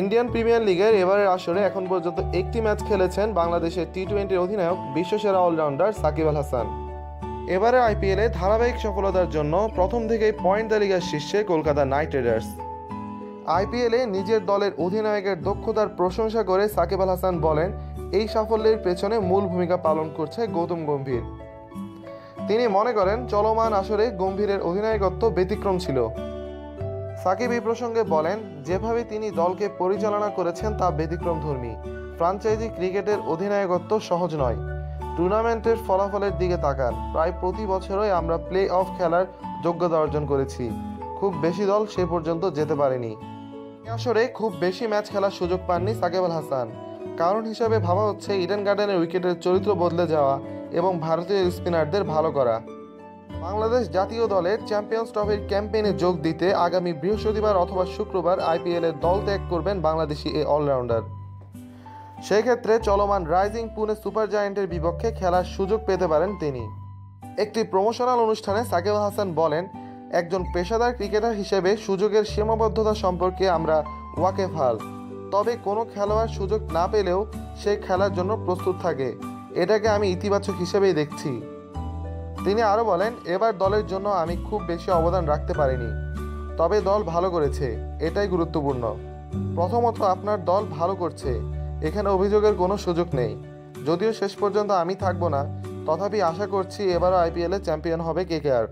Indian premier লিগের এবারের আসরে এখন পর্যন্ত একটি ম্যাচ খেলেছেন বাংলাদেশের টি টোয়েন্টির অধিনায়ক বিশ্বসেরা অলরাউন্ডার সাকিব আল হাসান। এবারে আইপিএলে ধারাবাহিক সফলতার জন্য প্রথম থেকেই পয়েন্ট তালিকার শীর্ষে কলকাতা নাইট রাইডার্স। আইপিএলে নিজের দলের অধিনায়কের দক্ষতার প্রশংসা করে সাকিব আল হাসান বলেন, এই সাফল্যের পেছনে মূল ভূমিকা পালন করছে গৌতম গম্ভীর। তিনি মনে করেন, চলমান আসরে গম্ভীরের অধিনায়কত্ব ব্যতিক্রম ছিল। সাকিব এই প্রসঙ্গে বলেন, যেভাবে তিনি দলকে পরিচালনা করেছেন তা ব্যতিক্রম ধর্মী। ফ্রাঞ্চাইজি ক্রিকেটের অধিনায়কত্ব সহজ নয়। টুর্নামেন্টের ফলাফলের দিকে তাকান। প্রায় প্রতি বছরই আমরা প্লে অফ খেলার যোগ্যতা অর্জন করেছি। খুব বেশি দল সে পর্যন্ত যেতে পারেনি। আসরে খুব বেশি ম্যাচ খেলার সুযোগ পাননি সাকিব আল হাসান। কারণ হিসাবে ভাবা হচ্ছে, ইডেন গার্ডেনের উইকেটের চরিত্র বদলে যাওয়া এবং ভারতীয় স্পিনারদের ভালো করা। বাংলাদেশ জাতীয় দলের চ্যাম্পিয়ন্স ট্রফির ক্যাম্পেইনে যোগ দিতে আগামী বৃহস্পতিবার অথবা শুক্রবার আইপিএলের দল ত্যাগ করবেন বাংলাদেশি এই অলরাউন্ডার। সেক্ষেত্রে চলমান রাইজিং পুনে সুপার জায়ান্টের বিপক্ষে খেলার সুযোগ পেতে পারেন তিনি। একটি প্রমোশনাল অনুষ্ঠানে সাকিব হাসান বলেন, একজন পেশাদার ক্রিকেটার হিসেবে সুযোগের সীমাবদ্ধতা সম্পর্কে আমরা ওয়াকেফাল তবে কোনো খেলোয়াড় সুযোগ না পেলেও সে খেলার জন্য প্রস্তুত থাকে। এটাকে আমি ইতিবাচক হিসেবেই দেখছি। তিনি আরও বলেন, এবার দলের জন্য আমি খুব বেশি অবদান রাখতে পারিনি, তবে দল ভালো করেছে, এটাই গুরুত্বপূর্ণ। প্রথমত, আপনার দল ভালো করছে, এখানে অভিযোগের কোনো সুযোগ নেই। যদিও শেষ পর্যন্ত আমি থাকব না, তথাপি আশা করছি এবারও আইপিএলে চ্যাম্পিয়ন হবে কেকেআর